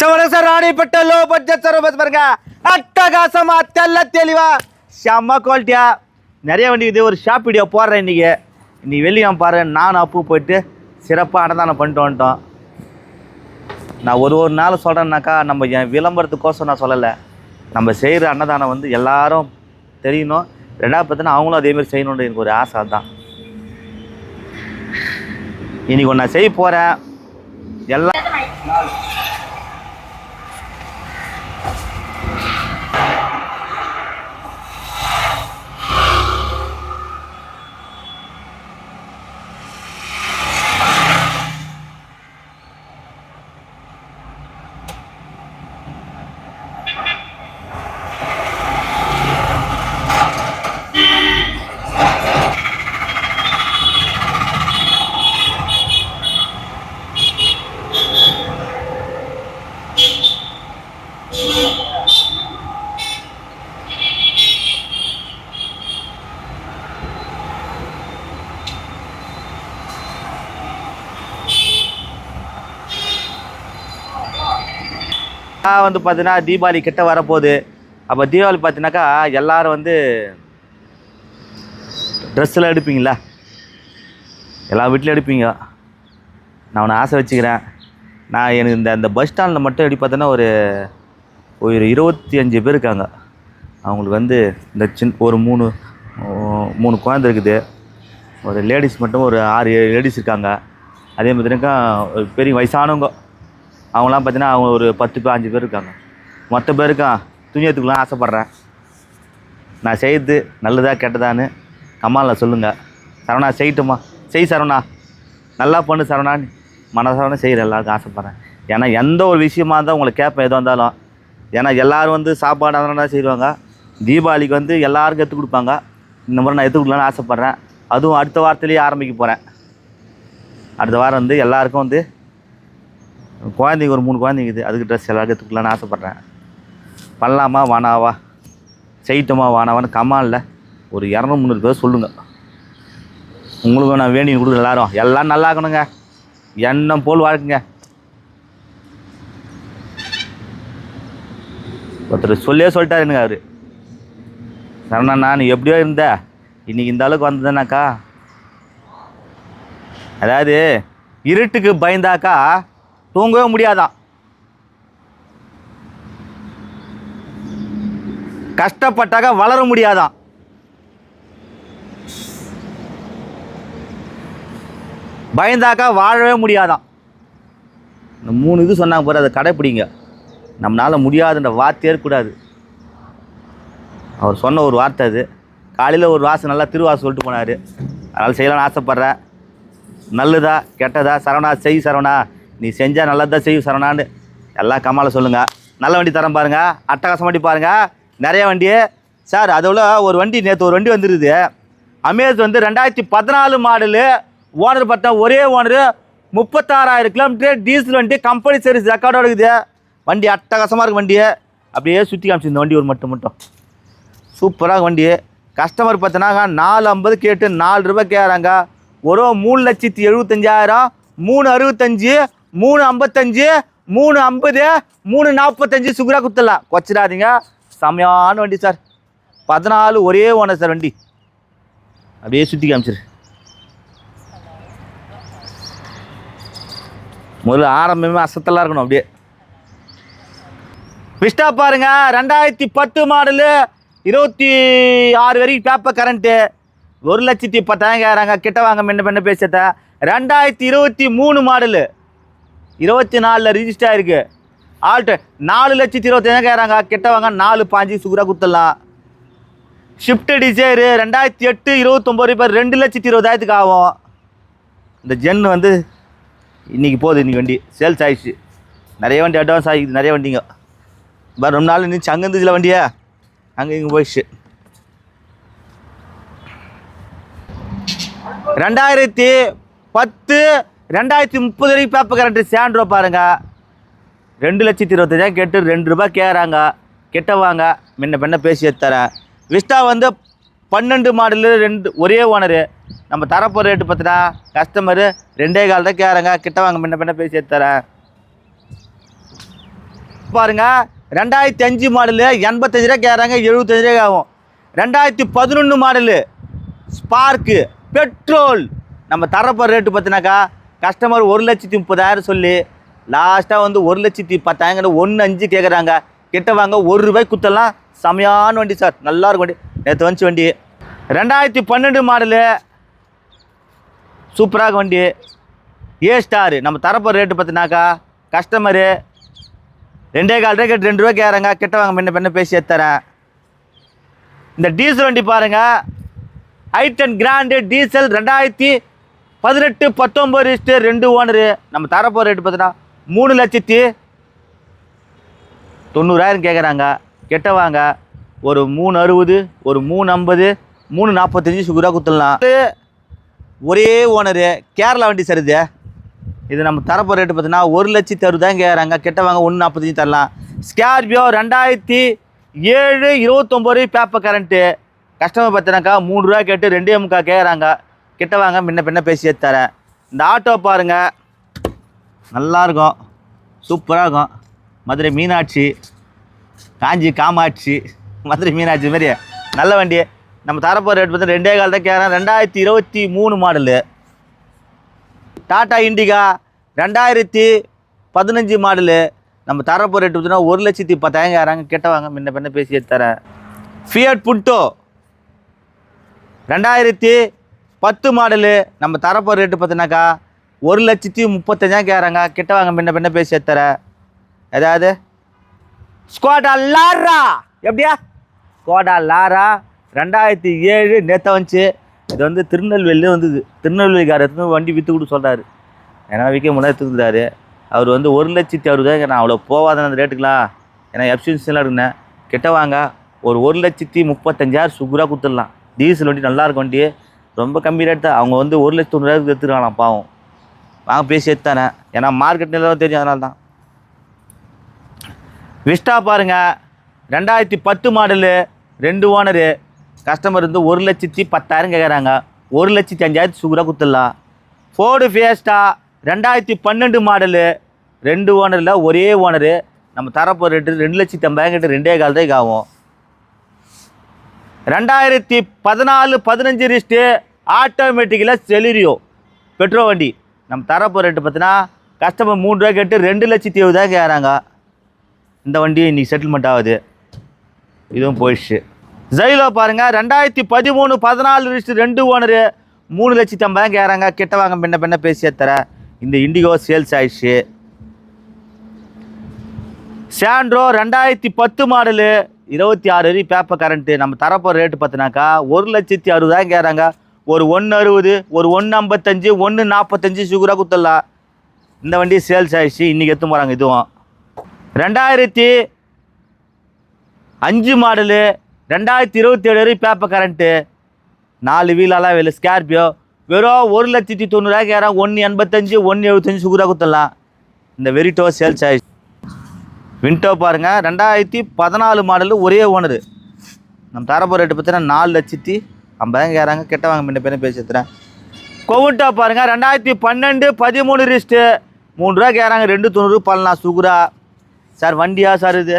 சவரச ராணிப்பட்ட low budget service பாருங்க. அட்டகாசமா தெல்ல தெளிவா. செம்ம குவாலிட்டியா நிறைய வண்டி இது ஒரு ஷாப் வீடியோ போடுறேன் இன்னைக்கு. இன்னைக்கு வெளியே பாரு நானும் அப்பு போயிட்டு சிறப்பாக அன்னதானம் பண்ணிட்டு வந்துட்டோம். நான் ஒரு ஒரு நாள் சொல்கிறேன்னாக்கா நம்ம என் விளம்பரத்துக்கோசம் நான் சொல்லலை. நம்ம செய்கிற அன்னதானம் வந்து எல்லாரும் தெரியணும். ரெண்டாவது பார்த்தீங்கன்னா அவங்களும் அதேமாரி செய்யணுன்ற எனக்கு ஒரு ஆசை தான் இன்னைக்கு ஒன்று நான் செய்ய போகிறேன் எல்லாம் வந்து பார்த்தீங்கன்னா தீபாவளி கிட்ட வரப்போகுது. அப்போ தீபாவளி பார்த்தீங்கன்னாக்கா எல்லோரும் வந்து ட்ரெஸ்ஸெல்லாம் எடுப்பீங்களா? எல்லா வீட்லையும் எடுப்பீங்க. நான் ஒன்று ஆசை வச்சுக்கிறேன். நான் எனக்கு இந்த இந்த பஸ் ஸ்டாண்டில் மட்டும் எப்படி பார்த்தோன்னா ஒரு ஒரு இருபத்தி அஞ்சு பேர் இருக்காங்க. அவங்களுக்கு வந்து இந்த சின் ஒரு மூணு மூணு குழந்தை இருக்குது. ஒரு லேடிஸ் மட்டும் ஒரு ஆறு ஏழு லேடிஸ் இருக்காங்க. அதே மாதிரிக்கா ஒரு பெரிய வயசானவங்க. அவங்களாம் பார்த்தீங்கன்னா அவங்க ஒரு பத்து பேர் அஞ்சு பேர் இருக்காங்க. மொத்த பேருக்கும் துணி எடுத்துக்கலாம் ஆசைப்பட்றேன். நான் செய்யுது நல்லதா கெட்டதான்னு கமாலில் சொல்லுங்கள் சரவணா செய்யட்டுமா? செய் சரவணா. நல்லா பண்ணு சரவணான்னு மனசார செய்கிற எல்லாருக்கும் ஆசைப்பட்றேன். ஏன்னா எந்த ஒரு விஷயமா இருந்தால் உங்களை கேட்பேன் எதுவாக இருந்தாலும். ஏன்னா எல்லோரும் வந்து சாப்பாடு அதனால செய்வாங்க. தீபாவளிக்கு வந்து எல்லாருக்கும் எடுத்து கொடுப்பாங்க. இந்த முறை நான் எடுத்து கொடுக்கலான்னு ஆசைப்பட்றேன். அதுவும் அடுத்த வாரத்துலேயே ஆரம்பிக்க போகிறேன் அடுத்த வாரம் வந்து எல்லாருக்கும் வந்து குழந்தைங்க ஒரு மூணு குழந்தைங்க இருக்குது. அதுக்கு ட்ரெஸ் எல்லாம் எடுத்துக்கலான்னு ஆசைப்பட்றேன். பண்ணலாமா? வானாவா செய்யட்டோமா? வானாவான்னு கமாலில் ஒரு இரநூறு முந்நூறு பேர் சொல்லுங்கள் உங்களுக்கும் நான் வேண்டி கொடுக்குற எல்லாரும். எல்லாம் நல்லா இருக்கணுங்க. எண்ணம் போல் வாழ்க்குங்க. ஒருத்தர் சொல்லே சொல்லிட்டாரு எனக்கு அவரு. சரணண்ணா நீ எப்படியோ இருந்த. இன்னைக்கு இந்த அளவுக்கு வந்ததுனாக்கா அதாவது இருட்டுக்கு பயந்தாக்கா தூங்கவே முடியாதான் கஷ்டப்பட்டாக்கா வளர முடியாதான் பயந்தாக்கா வாழவே முடியாதான் இந்த மூணு இது சொன்னாங்க பாரு அதை கடைப்பிடிங்க. நம்மளால் முடியாதுன்ற வார்த்தையே இருக்கக்கூடாது. அவர் சொன்ன ஒரு வார்த்தை அது. காலையில் ஒரு வாசம் நல்லா திருவாசம் சொல்லிட்டு போனார். அதனால் செய்யலாம்னு ஆசைப்பட்றேன். நல்லதா கெட்டதா சரவணா செய் சரவணா. நீ செஞ்சால் நல்லா தான் செய்யும் சரணான்னு எல்லாம் கமால சொல்லுங்கள் நல்ல வண்டி தரம் பாருங்கள் அட்டகாசம் வண்டி பாருங்கள் நிறைய வண்டி. சார் அதோட ஒரு வண்டி நேற்று ஒரு வண்டி வந்துருது. அமேஸ் வந்து ரெண்டாயிரத்தி பதினாலு மாடலு. ஓனர் பார்த்தா ஒரே ஓனரு. முப்பத்தாறாயிரம் கிலோமீட்டர் டீசல் வண்டி கம்பெனி சர்வீஸ் ரெக்கார்டோட இருக்குது. வண்டி அட்டகாசமாக இருக்குது வண்டி. அப்படியே சுற்றி காமிச்சு இந்த வண்டி ஒரு மட்டும் மட்டும். சூப்பராக வண்டி. கஸ்டமர் பார்த்தனாக்கா நாலு ஐம்பது கேட்டு நாலு ரூபாய் கேட்குறாங்க ஒரு மூணு லட்சத்தி எழுபத்தஞ்சாயிரம் மூணு அறுபத்தஞ்சு மூணு ஐம்பத்தஞ்சு மூணு ஐம்பது மூணு நாற்பத்தஞ்சு சுகுரா குத்தலாம் கொச்சிடாதீங்க. செமையான வண்டி சார். பதினாலு ஒரே ஓனர் சார் வண்டி. அப்படியே சுற்றி காமிச்சிரு. முதல்ல ஆரம்பமே அசத்தலாம் இருக்கணும் அப்படியே. விஸ்டா பாருங்க. ரெண்டாயிரத்தி பத்து மாடலு இருபத்தி ஆறு வரைக்கும் பேப்பர் கரண்ட்டு ஒரு லட்சத்தி பத்தாயிரம் கேட்குறாங்க கிட்ட வாங்க மென்ன பின்ன பேசத்த ரெண்டாயிரத்தி இருபத்தி மூணு மாடலு இருபத்தி நாலில் ரிஜிஸ்டர் ஆயிருக்கு. ஆல்ட்டு நாலு லட்சத்தி இருபத்தஞ்சாயிரம் கேட்குறாங்க கெட்டவங்க நாலு பாஞ்சு சுகுரா குத்தலாம் ஷிஃப்ட் டிசைரு ரெண்டாயிரத்தி எட்டு இருபத்தொம்போது ரூபாய் ரெண்டு லட்சத்தி இருபதாயிரத்துக்கு ஆகும். இந்த ஜென் வந்து இன்றைக்கி போகுது இன்றைக்கி வண்டி. சேல்ஸ் ஆகிடுச்சு நிறைய வண்டி அட்வான்ஸ் ஆகிக்குது நிறைய வண்டிங்க. இப்போ ரொம்ப நாள் நினச்சி அங்கே இருந்துச்சுல வண்டியா? அங்கே இங்கே போயிடுச்சு. ரெண்டாயிரத்தி பத்து ரெண்டாயிரத்தி முப்பது வரைக்கும் பேப்பர் கரண்ட்டு சேண்ட்ரோ பாருங்க. ரெண்டு லட்சத்தி இருபத்தஞ்சாயிரம் கேட்டு ரெண்டு ரூபாய் கேட்குறாங்க. கிட்ட வாங்க முன்ன பின்ன பேசி தரேன் விஸ்டா வந்து பன்னெண்டு மாடலு ரெண்டு ஒரே ஓனரு நம்ம தரப்போ ரேட்டு பார்த்துட்டா கஸ்டமரு ரெண்டே கால் தான் கேட்குறாங்க. கிட்ட வாங்க முன்ன பின்ன பேசி தரேன் பாருங்க ரெண்டாயிரத்தி அஞ்சு மாடலு எண்பத்தஞ்சு ரூபா கேட்குறாங்க. எழுபத்தஞ்சு ரூபா ஆகும். ரெண்டாயிரத்தி பதினொன்று மாடலு ஸ்பார்க்கு பெட்ரோல் நம்ம தரப்போகிற ரேட்டு பார்த்தினாக்கா கஸ்டமர் ஒரு லட்சத்தி முப்பதாயிரம் சொல்லி. லாஸ்ட்டாக வந்து ஒரு லட்சத்தி பத்தாயிரம் ஒன்று அஞ்சு கேட்குறாங்க கிட்ட வாங்க ஒரு ரூபாய் குத்தலாம். செமையான வண்டி சார். நல்லா இருக்கும் வண்டி. நேற்று வந்துச்சு வண்டி. ரெண்டாயிரத்தி பன்னெண்டு மாடலு. சூப்பராக வண்டி. ஏ ஸ்டாரு நம்ம தரப்போ ரேட்டு பார்த்தினாக்கா கஸ்டமரு ரெண்டே கால் ரூபாய் கேட்டு ரெண்டு ரூபாய் கேட்குறாங்க கிட்ட வாங்க முன்ன பின்ன பேசி ஏற்றுறேன் இந்த டீசல் வண்டி பாருங்க. ஐட்டன் கிராண்டு டீசல் ரெண்டாயிரத்தி பதினெட்டு பத்தொம்பது ரிஜிஸ்டர் ரெண்டு ஓனரு நம்ம தரப்போகிற ரேட்டு பார்த்தீங்கன்னா மூணு லட்சத்தி தொண்ணூறாயிரம் கேட்குறாங்க கெட்ட வாங்க ஒரு மூணு அறுபது ஒரு மூணு ஐம்பது மூணு நாற்பத்தஞ்சு சுகுராக கொடுத்துடலாம் ஒரே ஓனரு கேரளா வண்டி சார் இது. நம்ம தரப்போகிற ரேட்டு பார்த்தீங்கன்னா ஒரு லட்சத்தி அறுபதாயிரம் கேட்குறாங்க கெட்ட வாங்க ஒன்று நாற்பத்தஞ்சு தரலாம். ஸ்கார்பியோ ரெண்டாயிரத்தி ஏழு இருபத்தொம்போது பேப்பர் கரண்ட்டு கஸ்டமர் பார்த்தீங்கன்னாக்கா மூணு ரூபா கேட்டு ரெண்டே முக்கா கேட்குறாங்க கிட்ட வாங்க முன்ன பின்ன பேசி தரேன் இந்த ஆட்டோ பாருங்கள் நல்லாயிருக்கும் சூப்பராக இருக்கும் மதுரை மீனாட்சி காஞ்சி காமாட்சி மதுரை மீனாட்சி மாதிரி நல்ல வண்டி. நம்ம தரப்போகிற ரேட் பார்த்து ரெண்டே கால் தான் கேட்குறேன் ரெண்டாயிரத்தி இருபத்தி மூணு மாடலு டாடா இண்டிகா ரெண்டாயிரத்தி பதினஞ்சு மாடலு நம்ம தரப்போ ரேட் பார்த்தீங்கன்னா ஒரு லட்சத்தி பத்தாயிரம் கேட்குறாங்க கிட்ட வாங்க முன்ன பின்ன பேசி தரேன் ஃபியட் புட்டோ ரெண்டாயிரத்தி பத்து மாடலு நம்ம தரப்போ ரேட்டு பார்த்தினாக்கா ஒரு லட்சத்தி முப்பத்தஞ்சாயிரம் கேட்குறாங்க கிட்ட வாங்க பின்ன பின்ன பேசி எத்தர ஏதாவது? ஸ்குவாடா லாரா எப்படியா? ஸ்குவாடா லாரா ரெண்டாயிரத்தி ஏழு நேற்ற வந்துச்சு. இது வந்து திருநெல்வேலியில் வந்தது. திருநெல்வேலிக்காரத்து வண்டி விற்று கூட சொல்கிறாரு ஏன்னா விற்க முன்னாடி அவர் வந்து ஒரு லட்சத்தி அறுபதாயிரம் நான் அவ்வளோ போவாத அந்த ரேட்டுக்கலாம் ஏன்னா எஃப்சின்ஸ்லாம் இருக்குண்ணே கிட்ட வாங்க. ஒரு ஒரு லட்சத்தி முப்பத்தஞ்சாயிரம் சுகுராக கொடுத்துடலாம். டீசல் வண்டி நல்லா இருக்கும் வண்டி ரொம்ப கம்மி ரேட் தான் அவங்க வந்து ஒரு லட்சத்தி தொண்ணூறாயிரத்துக்கு எடுத்துருக்கலாம் பாவம். வாங்க பேசி எடுத்தானே. ஏன்னா மார்க்கெட் நிலவரம் தெரியும் அதனால தான். விஸ்டா பாருங்க. ரெண்டாயிரத்தி பத்து மாடலு ரெண்டு ஓனரு கஸ்டமர் வந்து ஒரு லட்சத்தி பத்தாயிரம் கேட்குறாங்க ஒரு லட்சத்தி அஞ்சாயிரத்து சுகராக கொடுத்துடலாம். ஃபோர்டு ஃபேஸ்டா ரெண்டாயிரத்தி பன்னெண்டு மாடலு ரெண்டு ஓனரில் ஒரே ஓனரு நம்ம தரப்போ ரேட்டு ரெண்டு லட்சத்தி ஐம்பதாயிரம் கிட்ட ரெண்டே கால் ரூபாய்க்கு ஆகும். ரெண்டாயிரத்தி பதினாலு பதினஞ்சு ரிஸ்ட்டு ஆட்டோமேட்டிக்கில் செலிரியோ பெட்ரோல் வண்டி. நம்ம தரப்போ ரேட்டு பார்த்தீங்கன்னா கஸ்டமர் மூணு ரூபா கேட்டு ரெண்டு லட்சத்தி எழுபதாயிரம் கேட்குறாங்க. இந்த வண்டி இன்றைக்கி செட்டில்மெண்ட் ஆகுது. இதுவும் போயிடுச்சு. ஜெயிலோ பாருங்கள் ரெண்டாயிரத்தி பதிமூணு பதினாலு ரிஸ்ட்டு ரெண்டு ஓனரு மூணு லட்சத்தி ஐம்பதாயிரம் கேட்குறாங்க. கிட்ட வாங்க பின்ன பின்ன பேசியே தரேன் இந்த இண்டிகோ சேல்ஸ் ஆயிடுச்சு. சாண்ட்ரோ ரெண்டாயிரத்தி பத்து மாடலு இருபத்தி ஆறு வரி பேப்பர் கரண்ட்டு நம்ம தரப்போகிற ரேட்டு பார்த்தினாக்கா ஒரு லட்சத்தி அறுபதாயிரம் கேட்குறாங்க ஒரு ஒன்று அறுபது ஒரு ஒன்று ஐம்பத்தஞ்சு ஒன்று நாற்பத்தஞ்சு சுகராக குத்தலாம் இந்த வண்டி சேல்ஸ் ஆகிடுச்சு இன்றைக்கி எடுத்து போகிறாங்க இதுவும். ரெண்டாயிரத்தி அஞ்சு மாடலு ரெண்டாயிரத்தி இருபத்தி ஏழு வரை பேப்பர் கரண்ட்டு நாலு வீலெல்லாம் வெளில ஸ்கார்பியோ வெறும் ஒரு லட்சத்தி தொண்ணூறாயிரம் கேட்குறாங்க ஒன்று எண்பத்தஞ்சு ஒன்று எழுபத்தஞ்சு சுகராக குத்தலாம் இந்த வெரிட்டோ சேல்ஸ் ஆகிடுச்சு விண்டோ பாருங்கள் ரெண்டாயிரத்தி பதினாலு மாடலு ஒரே ஓனரு நம்ம தரப்போ ரேட்டு பார்த்தீங்கன்னா நாலு லட்சத்தி ஐம்பதாயிரம் கேட்குறாங்க கெட்ட வாங்க முன்ன பேரும் பேசி எடுத்துறேன் கொவுண்டா பாருங்கள் ரெண்டாயிரத்தி பன்னெண்டு பதிமூணு ரிஸ்ட்டு மூணு ரூபா கேட்குறாங்க ரெண்டு தொண்ணூறு பண்ணலாம் சுகுரா. சார் வண்டியா சார் இது?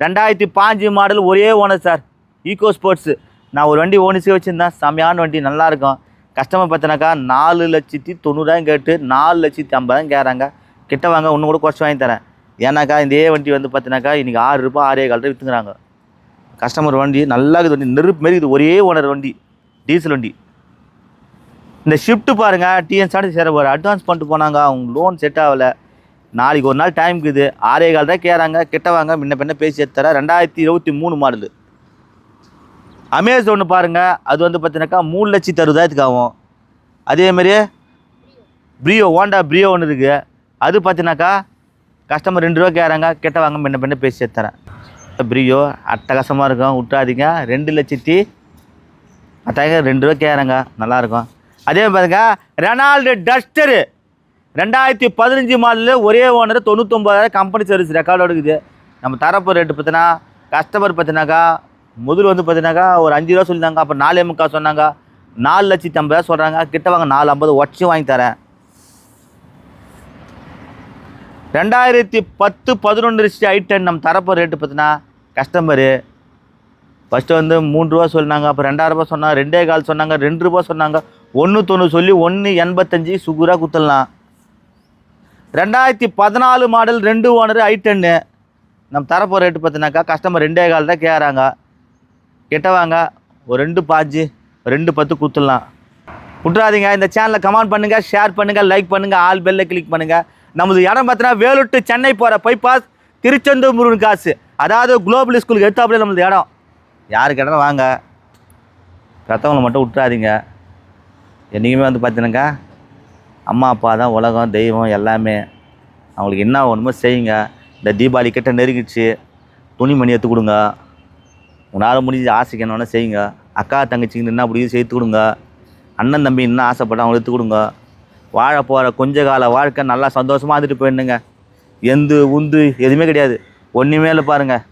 ரெண்டாயிரத்தி பாஞ்சு மாடல் ஒரே ஓனர் சார். ஈகோ ஸ்போர்ட்ஸு நான் ஒரு வண்டி ஓனிச்சு வச்சுருந்தேன். செம்மையான வண்டி. நல்லாயிருக்கும் கஸ்டமர் பார்த்தினாக்கா நாலு லட்சத்தி தொண்ணூறாயிரம் கேட்டு நாலு லட்சத்தி ஐம்பதாயிரம் கேட்குறாங்க கிட்ட வாங்க. ஒன்று கூட குறைச்சி வாங்கி தரேன். ஏன்னாக்கா இந்த ஏ வண்டி வந்து பார்த்தினாக்கா இன்றைக்கி ஆறு ரூபாய் ஆறே கால் ரூபாய் விற்றுங்கிறாங்க கஸ்டமர் வண்டி நல்லா இருக்குது வண்டி நெருப்பு மாரி இது ஒரே ஓனர் வண்டி டீசல் வண்டி. இந்த ஷிஃப்ட்டு பாருங்கள் டிஎன் சாடி சேர போகிற அட்வான்ஸ் பண்ணிட்டு போனாங்க அவங்க லோன் செட் ஆகலை. நாளைக்கு ஒரு நாள் டைம் இருக்குது ஆறே கால் தான் கேட்குறாங்க கிட்ட வாங்க முன்ன பின்ன பேசி எடுத்துற ரெண்டாயிரத்தி இருபத்தி மூணு மாடலு அமேசான் ஒன்று பாருங்கள் அது வந்து பார்த்தீங்கன்னாக்கா மூணு லட்சத்தி அறுபதாயிரத்துக்கு ஆகும். அதேமாரி ப்ரியோ ஹோண்டா ப்ரியோ ஒன்று இருக்குது அது பார்த்தீங்கன்னாக்கா கஸ்டமர் ரெண்டு ரூபா கேட்குறாங்க கிட்ட வாங்க முன்ன பின்ன பேசி தரேன் ப்ரியோ அட்டகாசமாக இருக்கும் விட்டாதீங்க ரெண்டு லட்சத்தி பத்தாயிரம் ரெண்டு ரூபா கேட்குறாங்க நல்லாயிருக்கும் அதே பாருங்க ரெனால்டு டஸ்டரு. ரெண்டாயிரத்தி பதினஞ்சு மாடலில் ஒரே ஓனர் தொண்ணூத்தொம்பதாயிரம் கம்பெனி சர்வீஸ் ரெக்கார்டு இருக்குது. நம்ம தரப்பு ரேட்டு பார்த்தினா கஸ்டமர் பார்த்தினாக்கா முதல் வந்து பார்த்தினாக்கா ஒரு அஞ்சு ரூபா சொல்லியிருந்தாங்க அப்புறம் நாலே முக்கால் சொன்னாங்க. நாலு லட்சத்தி ஐம்பதாயிரம் சொல்கிறாங்க கிட்ட வாங்க நாலு ஐம்பது ஒட்சி வாங்கி தரேன். ரெண்டாயிரத்தி பத்து பதினொன்று ரிச்சி ஐட்டன் நம்ம தரப்போ ரேட்டு பார்த்தீங்கன்னா கஸ்டமரு ஃபஸ்ட்டு வந்து மூணு ரூபா சொன்னாங்க அப்புறம் ரெண்டாயிரம் ரூபாய் சொன்னாங்க ரெண்டே கால் சொன்னாங்க ரெண்டு ரூபா சொன்னாங்க ஒன்று தொண்ணூறு சொல்லி ஒன்று எண்பத்தஞ்சு சுகுராக குத்தலாம். ரெண்டாயிரத்தி பதினாலு மாடல் ரெண்டு ஓனர் ஐ டென்னு நம்ம தரப்போ ரேட்டு பார்த்தினாக்கா கஸ்டமர் ரெண்டே கால் தான் கேட்குறாங்க. கிட்ட வாங்க ஒரு ரெண்டு பாஞ்சு ரெண்டு பத்து குத்துடலாம் விட்றாதீங்க இந்த சேனலை கமெண்ட் பண்ணுங்கள் ஷேர் பண்ணுங்கள் லைக் பண்ணுங்கள் ஆல் பெல்லில் கிளிக் பண்ணுங்கள் நமது இடம் பார்த்தீங்கன்னா வேலூர் சென்னை போகிற பைபாஸ் திருச்செந்தூர் முருகன் காசு. அதாவது குளோபல் ஸ்கூலுக்கு எடுத்தாப்புல நமது இடம். யாருக்கு இடம் வாங்க. பெற்றவங்களை மட்டும் விட்றாதீங்க என்றைக்குமே வந்து பார்த்தீங்கன்னாக்கா அம்மா அப்பா தான் உலகம் தெய்வம் எல்லாமே. அவங்களுக்கு என்ன வேணுமோ செய்யுங்க. இந்த தீபாவளி கிட்ட நெருங்கிடுச்சு. துணிமணி எடுத்து கொடுங்க. உன்னால் முடிஞ்ச ஆசைக்கு என்ன செய்யுங்க. அக்கா தங்கச்சிங்கன்னு என்ன முடியும் சேர்த்து கொடுங்க. அண்ணன் தம்பி என்ன ஆசைப்பட்டா அவங்களுக்கு எடுத்து கொடுங்க. வாழ போகிற கொஞ்ச கால வாழ்க்கை நல்லா சந்தோஷமாக இருந்துட்டு போயிடுங்க எந்து உந்து எதுவுமே கிடையாது. ஒன்றுமே இல்லை பாருங்கள்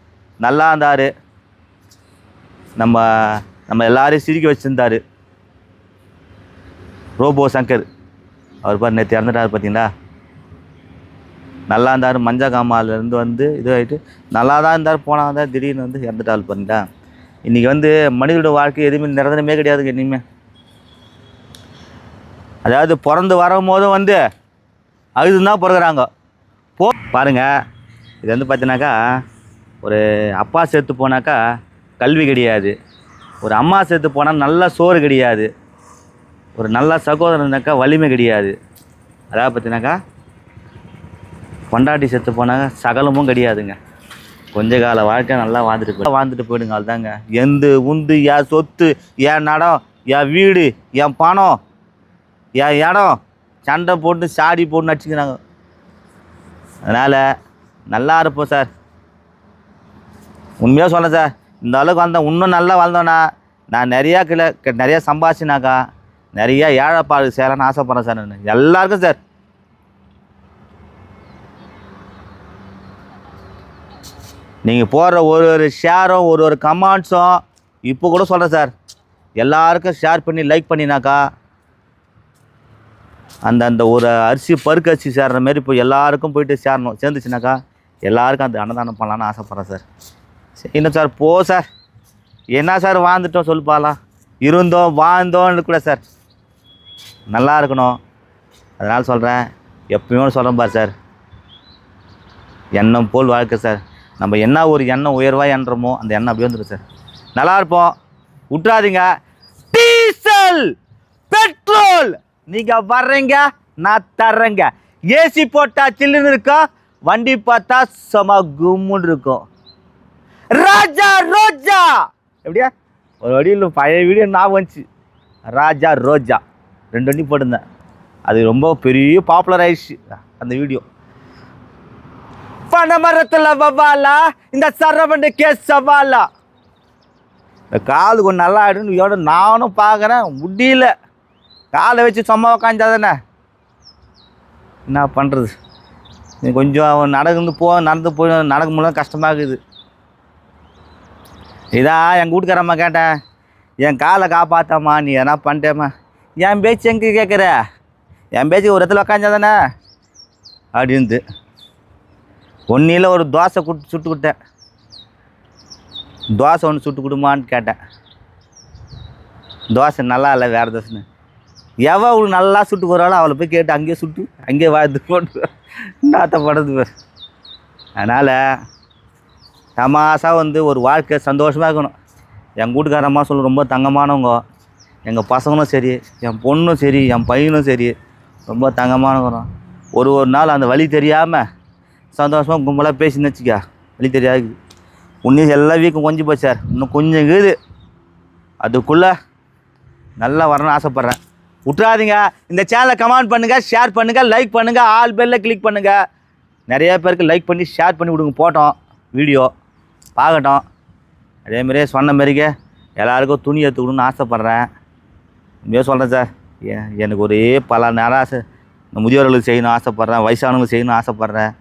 நல்லா இருந்தார். நம்ம நம்ம எல்லாரையும் சிரிக்க வச்சுருந்தாரு. ரோபோ சங்கர். அவர் பாரு நேற்று இறந்துட்டார் பார்த்தீங்களா நல்லா இருந்தார். மஞ்ச காமாலேருந்து வந்து இதுவாகிட்டு நல்லா தான் இருந்தார். போனால் தான் திடீர்னு வந்து இறந்துட்டாள் பார்த்தீங்களா இன்றைக்கி வந்து மனிதனோட வாழ்க்கை எதுவுமே நிரந்தரமே கிடையாதுங்க இனிமே. அதாவது பிறந்து வரும்போதும் வந்து அழுது பிறகுறாங்க. போ பாருங்க. இது வந்து பார்த்தீங்கன்னாக்கா ஒரு அப்பா சேர்த்து போனாக்கா கல்வி கிடையாது. ஒரு அம்மா சேர்த்து போனால் நல்ல சோறு கிடையாது. ஒரு நல்ல சகோதரனாக்கா வலிமை கிடையாது. அதாவது பார்த்தீங்கன்னாக்கா பொண்டாட்டி செத்து போனாங்க சகலமும் கிடையாதுங்க. கொஞ்ச கால வாழ்க்கை நல்லா வாழ்ந்துட்டு போய் வாழ்ந்துட்டு போயிடுங்க அதுதாங்க எந்த உந்து என் சொத்து என் நடம் என் வீடு என் பணம் இடம். சண்டை போட்டு சாடி போட்டு நடிச்சுக்கிறாங்க. அதனால் நல்லா இருப்போம் சார். உண்மையாக சொல்ல சார். இந்த அளவுக்கு வந்தேன் இன்னும் நல்லா வளர்ந்தோன்னா நான் நிறையா கிளை நிறையா சம்பாதிச்சினாக்கா நிறையா ஏழைப்பாடு சேரலான்னு ஆசைப்பட்றேன் சார் நான். எல்லாருக்கும் சார். நீங்கள் போடுற ஒரு ஒரு ஷேரும் ஒரு ஒரு கமெண்ட்ஸும் இப்போ கூட சொல்கிறேன் சார். எல்லாருக்கும் ஷேர் பண்ணி லைக் பண்ணினாக்கா அந்த அந்த ஒரு அரிசி பருக்கு அரிசி சேர்ற மாரி இப்போ எல்லாருக்கும் போயிட்டு சேரணும். சேர்ந்துச்சுனாக்கா எல்லாருக்கும் அந்த அன்னதானம் பண்ணலான்னு ஆசைப்பட்றேன் சார். சரி என்ன சார் போ சார். என்ன சார் வாழ்ந்துட்டோம் சொல்லுப்பாலாம் இருந்தோம் வாழ்ந்தோன்னு கூட சார். நல்லா இருக்கணும். அதனால் சொல்கிறேன் எப்பயுமே சொல்கிறேன் பார் சார். எண்ணம் போல் வாழ்க்கை சார். நம்ம என்ன ஒரு எண்ணம் உயர்வாக எண்ணுறோமோ அந்த எண்ணம் அப்படியே வந்துடும் சார். நல்லா இருப்போம். விட்றாதீங்க டீசல் பெட்ரோல். நீங்கள் வர்றீங்க நான் தர்றேங்க. ஏசி போட்டா சில்லுன்னு இருக்கும் வண்டி பார்த்தா செம கும்முன்னு இருக்கும். ராஜா ரோஜா! எப்படியா? ஒரு வடிவில் பழைய வீடியோ ஞாபகம் வந்துச்சு. ராஜா ரோஜா. ரெண்டு வண்டி போட்டிருந்தேன். அது ரொம்ப பெரிய பாப்புலர் ஆயிடுச்சு அந்த வீடியோ. பனைமரத்தில் வவாலா இந்த சரவண்டு கேஸ் சவாலா. இந்த காலு கொஞ்சம் நல்லா ஆயிடுன்னு இதோட நானும் பார்க்குறேன் முடியல. காலை வச்சு சும்மா உக்காந்தா தானே? என்ன பண்ணுறது நீ கொஞ்சம் நடந்து போ நடந்து போய் நடக்க முடியல கஷ்டமாக இருக்குது. இதான் எங்கள் வீட்டுக்காரம்மா கேட்டேன் என் காலை காப்பாத்தாம்மா நீ எதனா பண்ணிட்டேம்மா என் பேச்சு எங்கே கேட்குற என் பேச்சு ஒரு இடத்துல உக்காந்தா தானே? அப்படின்ட்டு. ஒன்றில் ஒரு தோசை குட்டு சுட்டு கொடுத்தேன். தோசை ஒன்று சுட்டு கொடுமான்னு கேட்டேன். தோசை நல்லா இல்லை வேறு தோசைன்னு. எவ அவளுக்கு நல்லா சுட்டு போகிறாளோ அவளை போய் கேட்டு அங்கேயே சுட்டு அங்கேயே வாழ்த்து போட்டு நாத்தப்படுறது பேர் அதனால் தமாசாக வந்து ஒரு வாழ்க்கை சந்தோஷமாக இருக்கணும். எங்கள் கூட்டுக்காரம்மா சொல்ல ரொம்ப தங்கமானவங்க. எங்கள் பசங்களும் சரி என் பொண்ணும் சரி என் பையனும் சரி ரொம்ப தங்கமானவங்க. ஒரு ஒரு நாள் அந்த வழி தெரியாமல் சந்தோஷமாக கும்பலாக பேசின்னு வச்சுக்கா வழி தெரியாது. இன்னும் எல்லா வீக்கும் கொஞ்சம் போச்சு சார். இன்னும் கொஞ்சம் இருக்குது. அதுக்குள்ளே நல்லா வரணும்னு ஆசைப்பட்றேன். விட்றாதீங்க இந்த சேனலை கமெண்ட் பண்ணுங்கள் ஷேர் பண்ணுங்கள் லைக் பண்ணுங்கள் ஆல் பெல்லில் கிளிக் பண்ணுங்கள் நிறைய பேருக்கு லைக் பண்ணி ஷேர் பண்ணி விடுங்க போட்டோம் வீடியோ பார்க்கட்டும். அதேமாரியே சொன்ன மாரிக்கே எல்லாருக்கும் துணி எடுத்துக்கணும்னு ஆசைப்பட்றேன். உண்மையாக சொல்கிறேன் சார். ஏன் எனக்கு ஒரே பல நேரம் ஆசை. இந்த முதியோர்களுக்கு செய்யணும்னு ஆசைப்பட்றேன் வயசானவங்களுக்கு செய்யணும்னு ஆசைப்பட்றேன்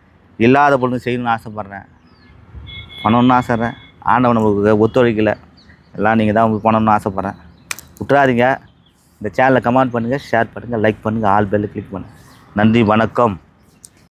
இல்லாத பொண்ணுக்கு செய்யணும்னு ஆசைப்பட்றேன். பண்ணணும்னு ஆசைப்பட்றேன். ஆண்டவன் நம்மளுக்கு ஒத்துழைக்கலை. எல்லாம் நீங்கள் தான் பண்ணணும்னு ஆசைப்பட்றேன். விட்றாதீங்க இந்த சேனலை கமெண்ட் பண்ணுங்கள் ஷேர் பண்ணுங்கள் லைக் பண்ணுங்கள் ஆல் பெல்லு கிளிக் பண்ணுங்கள் நன்றி வணக்கம்.